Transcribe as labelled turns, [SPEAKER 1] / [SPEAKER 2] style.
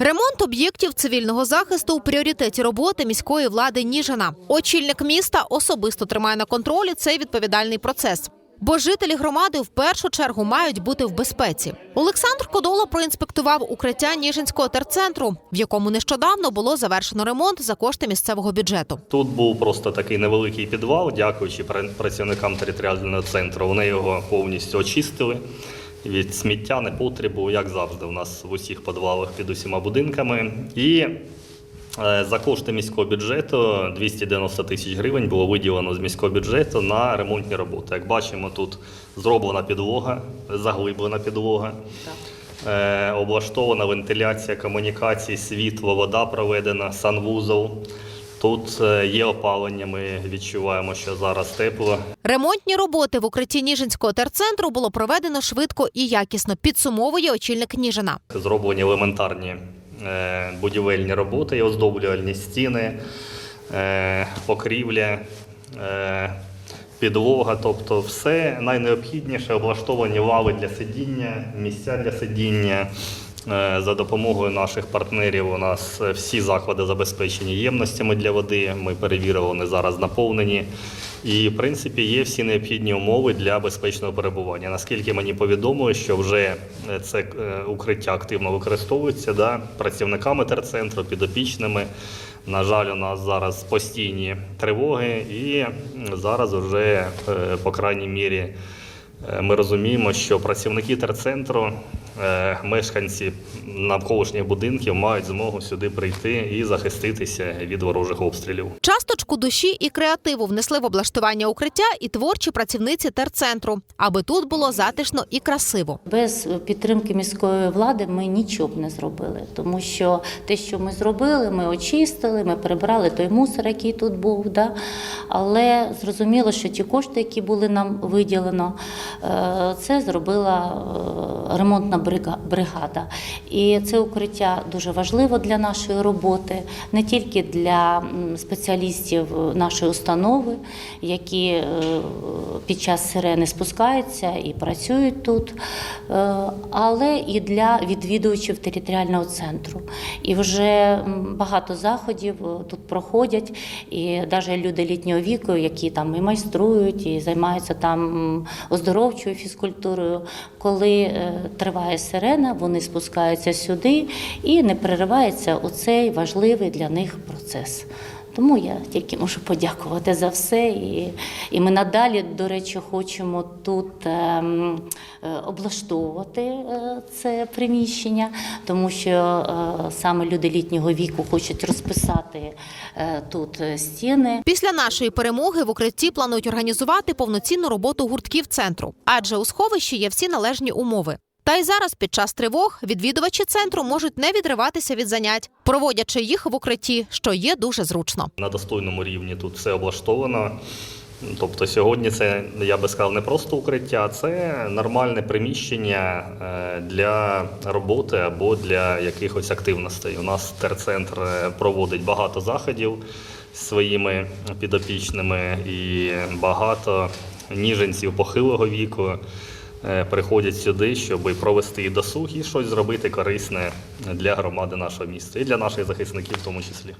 [SPEAKER 1] Ремонт об'єктів цивільного захисту у пріоритеті роботи міської влади Ніжина. Очільник міста особисто тримає на контролі цей відповідальний процес. Бо жителі громади в першу чергу мають бути в безпеці. Олександр Кодола проінспектував укриття Ніжинського терцентру, в якому нещодавно було завершено ремонт за кошти місцевого бюджету.
[SPEAKER 2] Тут був просто такий невеликий підвал, дякуючи пра- працівникам територіального центру. Вони його повністю очистили від сміття, непотребу, як завжди, у нас в усіх підвалах під усіма будинками. І е, за кошти міського бюджету 290 тисяч гривень було виділено з міського бюджету на ремонтні роботи. Як бачимо, тут зроблена підлога, заглиблена підлога. Е, облаштована вентиляція, комунікації, світло, вода проведена, санвузол. Тут е, є опалення, ми відчуваємо, що зараз тепло.
[SPEAKER 1] Ремонтні роботи в укритті Ніжинського терцентру було проведено швидко і якісно. Підсумовує очільник Ніжина.
[SPEAKER 2] Зроблені елементарні е, будівельні роботи, оздоблювальні стіни, е, покрівля, підлога, тобто все найнеобхідніше, облаштовані лави для сидіння, місця для сидіння. Е, За допомогою наших партнерів у нас всі заклади забезпечені ємностями для води. Ми перевірили, вони зараз наповнені. І, в принципі, є всі необхідні умови для безпечного перебування. Наскільки мені повідомили, що вже е, це е, укриття активно використовується да, працівниками терцентру, підопічними. На жаль, у нас зараз постійні тривоги, і зараз вже, е, по крайній мірі, Е, Ми розуміємо, що працівники терцентру, мешканці навколишніх будинків мають змогу сюди прийти і захиститися від ворожих обстрілів.
[SPEAKER 1] Часточку душі і креативу внесли в облаштування укриття і творчі працівниці терцентру, аби тут було затишно і красиво.
[SPEAKER 3] Без підтримки міської влади ми нічого б не зробили, тому що те, що ми зробили, ми очистили, ми прибрали той мусор, який тут був. Да? Але зрозуміло, що ті кошти, які були нам виділено, е, це зробила е, ремонтна брига- бригада. І це укриття дуже важливо для нашої роботи, не тільки для спеціалістів нашої установи, які е, під час сирени спускаються і працюють тут, е, але і для відвідувачів територіального центру. І вже багато заходів е, тут проходять, і навіть люди літнього віку, які там і майструють, і займаються там оздоровчою фізкультурою. Коли е, триває сирена, вони спускаються сюди і не переривається оцей важливий для них процес. Тому я тільки можу подякувати за все. І, і ми надалі, до речі, хочемо тут ем, е, облаштовувати е, це приміщення, тому що е, саме люди літнього віку хочуть розписати е, тут стіни.
[SPEAKER 1] Після нашої перемоги в укритті планують організувати повноцінну роботу гуртків центру, адже у сховищі є всі належні умови. Та й зараз під час тривог відвідувачі центру можуть не відриватися від занять, проводячи їх в укритті, що є дуже зручно.
[SPEAKER 2] На достойному рівні тут все облаштовано. Тобто сьогодні це, я би сказав, не просто укриття, це нормальне приміщення е, для роботи або для якихось активностей. У нас терцентр е, проводить багато заходів зі своїми підопічними і багато ніженців похилого віку приходять сюди, щоб провести і досуг і щось зробити корисне для громади нашого міста і для наших захисників в тому числі.